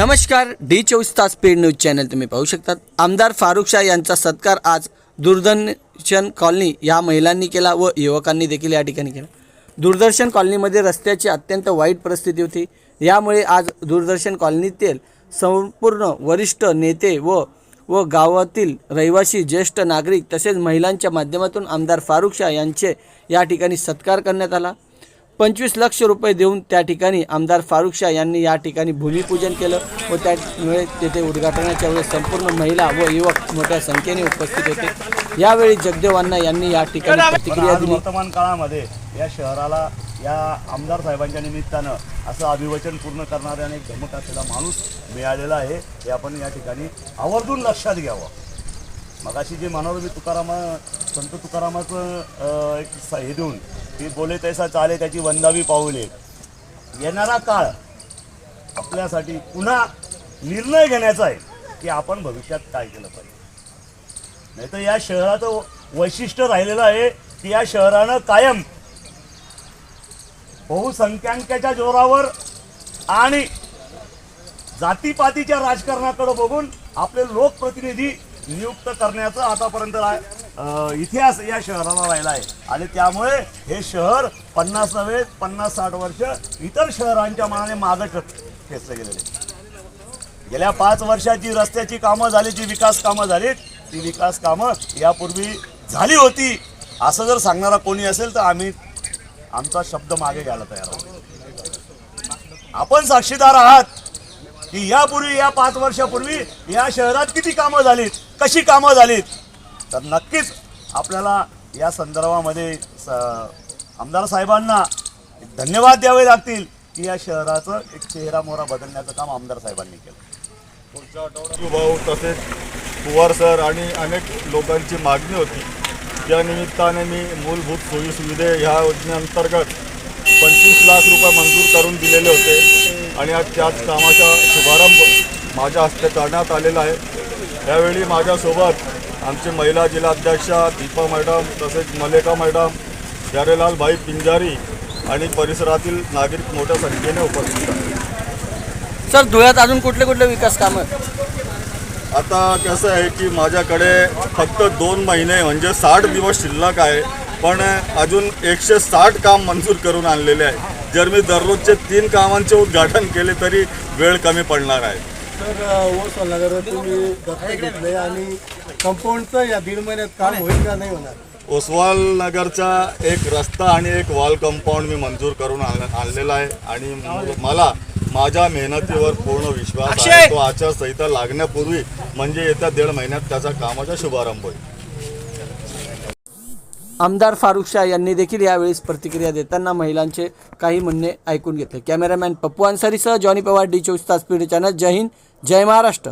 नमस्कार डी चोवीस तास पेड न्यूज चॅनल तुम्ही पाहू शकतात. आमदार फारुख शाह यांचा सत्कार आज दूरदर्शन कॉलनी या महिलांनी केला व युवकांनी देखील या ठिकाणी केला. दूरदर्शन कॉलनीमध्ये रस्त्याची अत्यंत वाईट परिस्थिती होती. यामुळे आज दूरदर्शन कॉलनीतील संपूर्ण वरिष्ठ नेते व व गावातील रहिवासी ज्येष्ठ नागरिक तसेच महिलांच्या माध्यमातून आमदार फारुख शाह यांचे या ठिकाणी सत्कार करण्यात आला. पंचवीस लक्ष रुपये देऊन त्या ठिकाणी आमदार फारुख शाह यांनी या ठिकाणी भूमिपूजन केलं व त्यामुळे तेथे उद्घाटनाच्या वेळेस संपूर्ण महिला व युवक मोठ्या संख्येने उपस्थित होते. यावेळी जगदेवांना यांनी या ठिकाणी प्रतिक्रिया दिली. वर्तमान काळामध्ये या शहराला या आमदार साहेबांच्या निमित्तानं असं अभिवचन पूर्ण करणाऱ्या आणि एक धमक असलेला माणूस मिळालेला आहे. हे आपण या ठिकाणी आवर्जून लक्षात घ्यावं. मगाशी जे म्हणालो मी तुकारामा संत तुकारामाचं एक हे देऊन की बोले तैसा चाले त्याची वंदावी पाऊले. येणारा काळ आपल्यासाठी पुन्हा निर्णय घेण्याचा आहे की आपण भविष्यात काय केलं पाहिजे. नाही तर या शहराचं वैशिष्ट्य राहिलेलं आहे की या शहरानं कायम बहुसंख्याकाच्या जोरावर आणि जातीपातीच्या राजकारणाकडे बघून आपले लोकप्रतिनिधी नियुक्त करण्याचा आतापर्यंत इतिहास या शहराला राहिला आहे. आणि त्यामुळे हे शहर पन्नास नव्हे पन्नास साठ वर्ष इतर शहरांच्या मनाने मागं ठ- खेचलं गेलेले गेल्या पाच वर्षाची रस्त्याची कामं झाली जी विकास कामं झालीत ती विकास कामं यापूर्वी झाली होती. असं जर सांगणारा कोणी असेल तर आम्ही आमचा शब्द मागे घ्यायला तयार आहोत. आपण साक्षीदार आहात. की यापूर्वी या पाच वर्षापूर्वी या शहरात किती कामं झालीत? कशी कामं झालीत? तर नक्कीच आपल्याला या संदर्भामध्ये स- आमदार साहेबांना धन्यवाद द्यावे लागतील की या शहराचं एक चेहरा मोहरा बदलण्याचं काम आमदार साहेबांनी केलं. पुढच्या भाऊ तसेच कुवार सर आणि अनेक लोकांची मागणी होती. त्या निमित्ताने मी मूलभूत सोयीसुविधे ह्या योजनेअंतर्गत पंचवीस लाख रुपये मंजूर करून दिलेले होते. आणि आज त्याच कामाचा शुभारंभ माझ्या हस्ते करण्यात आलेला आहे. यावेळी माझ्यासोबत आमचे महिला जिल्हाध्यक्षा दीपा मॅडम तसेच मलेका मॅडम प्यारेलाल भाई पिंजारी आणि परिसरातील नागरिक मोठ्या संख्येने उपस्थित आहेत. सर धुळ्यात अजून कुठले कुठले विकास कामं? आता कसं आहे की माझ्याकडे फक्त दोन महिने म्हणजे साठ दिवस शिल्लक आहे पण अजून एकशे साठ काम मंजूर करून आणलेले आहे. जर मी दररोजचे तीन कामांचे उद्घाटन केले तरी वेळ कमी पडणार आहे. तर ओस तुम्ही दत्तक आणि कंपाऊंडचं या दीड महिन्यात काम होईल का नाही होणार? ओसवाल नगरचा एक रस्ता आणि एक वॉल कंपाऊंड मी मंजूर करून आण- आणलेला आहे आणि म- मला माझ्या मेहनतीवर पूर्ण विश्वास आहे. तो आचारसंहिता लागण्यापूर्वी म्हणजे येत्या दीड महिन्यात त्याचा कामाचा शुभारंभ होईल. आमदार फारुख शाह यांनी देखील यावेळेस प्रतिक्रिया देताना महिलांचे काही म्हणणे ऐकून घेतले. कॅमेरामॅन पप्पू अन्सारीसह जॉनी पवार डी चोवीस तास पीडी चॅनल. जय हिंद जय महाराष्ट्र.